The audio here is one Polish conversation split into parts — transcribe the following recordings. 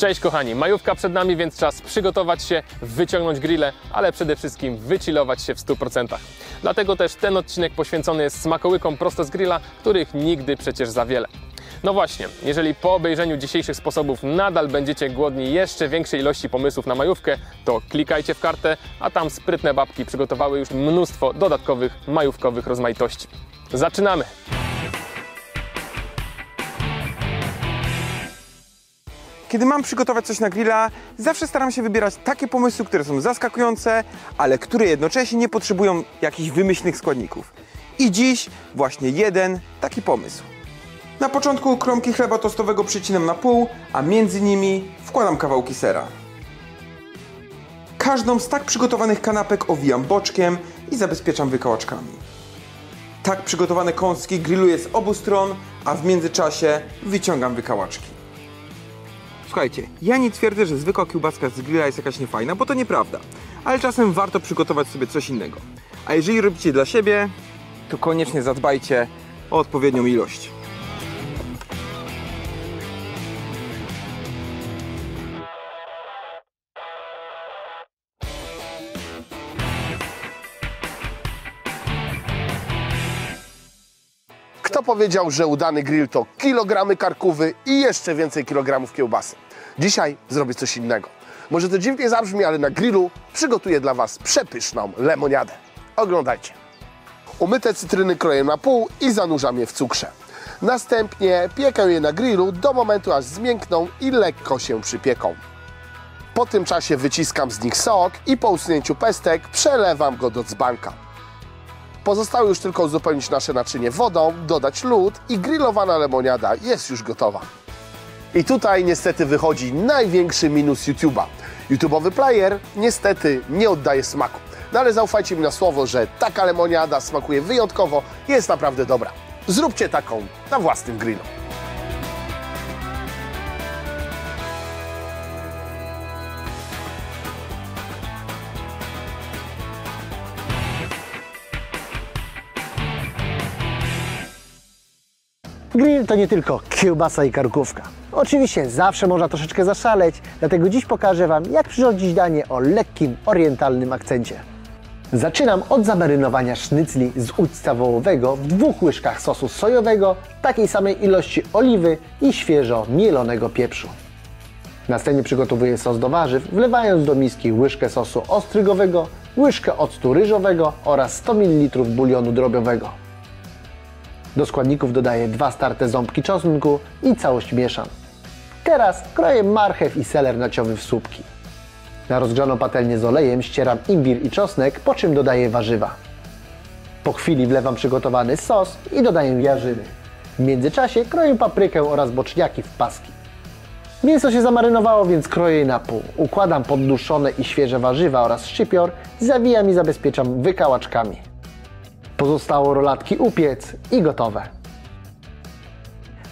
Cześć kochani, majówka przed nami, więc czas przygotować się, wyciągnąć grille, ale przede wszystkim wychillować się w 100%. Dlatego też ten odcinek poświęcony jest smakołykom prosto z grilla, których nigdy przecież za wiele. No właśnie, jeżeli po obejrzeniu dzisiejszych sposobów nadal będziecie głodni jeszcze większej ilości pomysłów na majówkę, to klikajcie w kartę, a tam sprytne babki przygotowały już mnóstwo dodatkowych majówkowych rozmaitości. Zaczynamy! Kiedy mam przygotować coś na grilla, zawsze staram się wybierać takie pomysły, które są zaskakujące, ale które jednocześnie nie potrzebują jakichś wymyślnych składników. I dziś właśnie jeden taki pomysł. Na początku kromki chleba tostowego przycinam na pół, a między nimi wkładam kawałki sera. Każdą z tak przygotowanych kanapek owijam boczkiem i zabezpieczam wykałaczkami. Tak przygotowane kąski grilluję z obu stron, a w międzyczasie wyciągam wykałaczki. Słuchajcie, ja nie twierdzę, że zwykła kiełbaska z grilla jest jakaś niefajna, bo to nieprawda. Ale czasem warto przygotować sobie coś innego. A jeżeli robicie dla siebie, to koniecznie zadbajcie o odpowiednią ilość. Kto powiedział, że udany grill to kilogramy karkówy i jeszcze więcej kilogramów kiełbasy? Dzisiaj zrobię coś innego. Może to dziwnie zabrzmi, ale na grillu przygotuję dla Was przepyszną lemoniadę. Oglądajcie. Umyte cytryny kroję na pół i zanurzam je w cukrze. Następnie piekę je na grillu do momentu, aż zmiękną i lekko się przypieką. Po tym czasie wyciskam z nich sok i po usunięciu pestek przelewam go do dzbanka. Pozostało już tylko uzupełnić nasze naczynie wodą, dodać lód i grillowana lemoniada jest już gotowa. I tutaj niestety wychodzi największy minus YouTube'a. YouTube'owy player niestety nie oddaje smaku. No ale zaufajcie mi na słowo, że taka lemoniada smakuje wyjątkowo i jest naprawdę dobra. Zróbcie taką na własnym grillu. Grill to nie tylko kiełbasa i karkówka. Oczywiście zawsze można troszeczkę zaszaleć, dlatego dziś pokażę Wam, jak przyrządzić danie o lekkim, orientalnym akcencie. Zaczynam od zamarynowania sznycli z ućca wołowego w dwóch łyżkach sosu sojowego, takiej samej ilości oliwy i świeżo mielonego pieprzu. Następnie przygotowuję sos do warzyw, wlewając do miski łyżkę sosu ostrygowego, łyżkę octu ryżowego oraz 100 ml bulionu drobiowego. Do składników dodaję dwa starte ząbki czosnku i całość mieszam. Teraz kroję marchew i seler naciowy w słupki. Na rozgrzaną patelnię z olejem ścieram imbir i czosnek, po czym dodaję warzywa. Po chwili wlewam przygotowany sos i dodaję jarzyny. W międzyczasie kroję paprykę oraz boczniaki w paski. Mięso się zamarynowało, więc kroję je na pół. Układam podduszone i świeże warzywa oraz szczypior, zawijam i zabezpieczam wykałaczkami. Pozostało rolatki upiec i gotowe.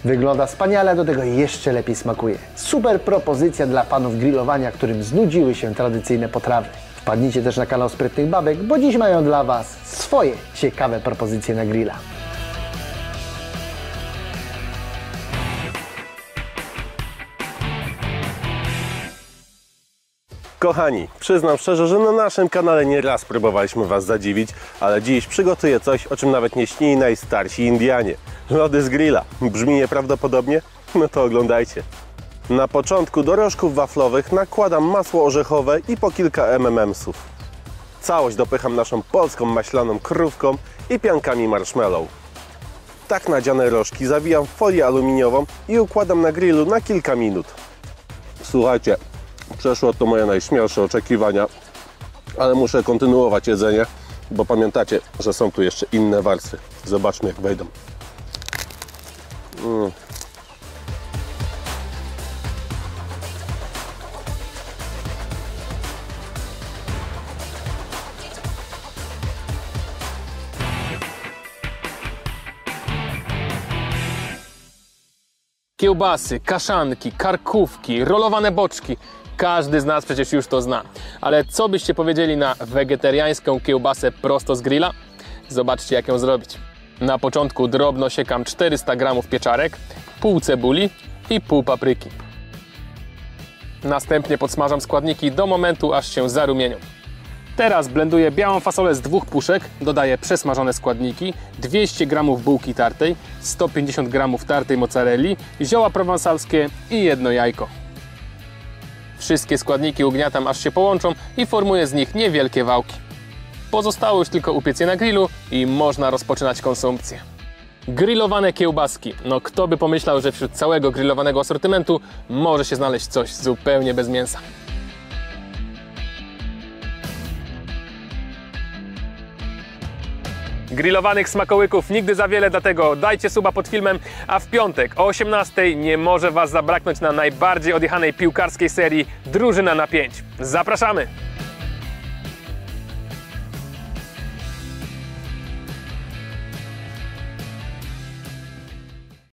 Wygląda wspaniale, do tego jeszcze lepiej smakuje. Super propozycja dla fanów grillowania, którym znudziły się tradycyjne potrawy. Wpadnijcie też na kanał Sprytnych Babek, bo dziś mają dla Was swoje ciekawe propozycje na grilla. Kochani, przyznam szczerze, że na naszym kanale nie raz próbowaliśmy Was zadziwić, ale dziś przygotuję coś, o czym nawet nie śnili najstarsi Indianie. Lody z grilla. Brzmi nieprawdopodobnie? No to oglądajcie. Na początku do rożków waflowych nakładam masło orzechowe i po kilka MMMsów. Całość dopycham naszą polską maślaną krówką i piankami marshmallow. Tak nadziane rożki zawijam w folię aluminiową i układam na grillu na kilka minut. Słuchajcie, przeszło to moje najśmielsze oczekiwania, ale muszę kontynuować jedzenie, bo pamiętacie, że są tu jeszcze inne warstwy. Zobaczmy jak wejdą. Mm. Kiełbasy, kaszanki, karkówki, rolowane boczki. Każdy z nas przecież już to zna. Ale co byście powiedzieli na wegetariańską kiełbasę prosto z grilla? Zobaczcie, jak ją zrobić. Na początku drobno siekam 400 g pieczarek, pół cebuli i pół papryki. Następnie podsmażam składniki do momentu, aż się zarumienią. Teraz blenduję białą fasolę z dwóch puszek, dodaję przesmażone składniki, 200 g bułki tartej, 150 g tartej mozzarelli, zioła prowansalskie i jedno jajko. Wszystkie składniki ugniatam aż się połączą i formuję z nich niewielkie wałki. Pozostało już tylko upiec je na grillu i można rozpoczynać konsumpcję. Grillowane kiełbaski. No kto by pomyślał, że wśród całego grillowanego asortymentu może się znaleźć coś zupełnie bez mięsa. Grillowanych smakołyków nigdy za wiele, dlatego dajcie suba pod filmem, a w piątek o 18 nie może Was zabraknąć na najbardziej odjechanej piłkarskiej serii Drużyna na 5. Zapraszamy!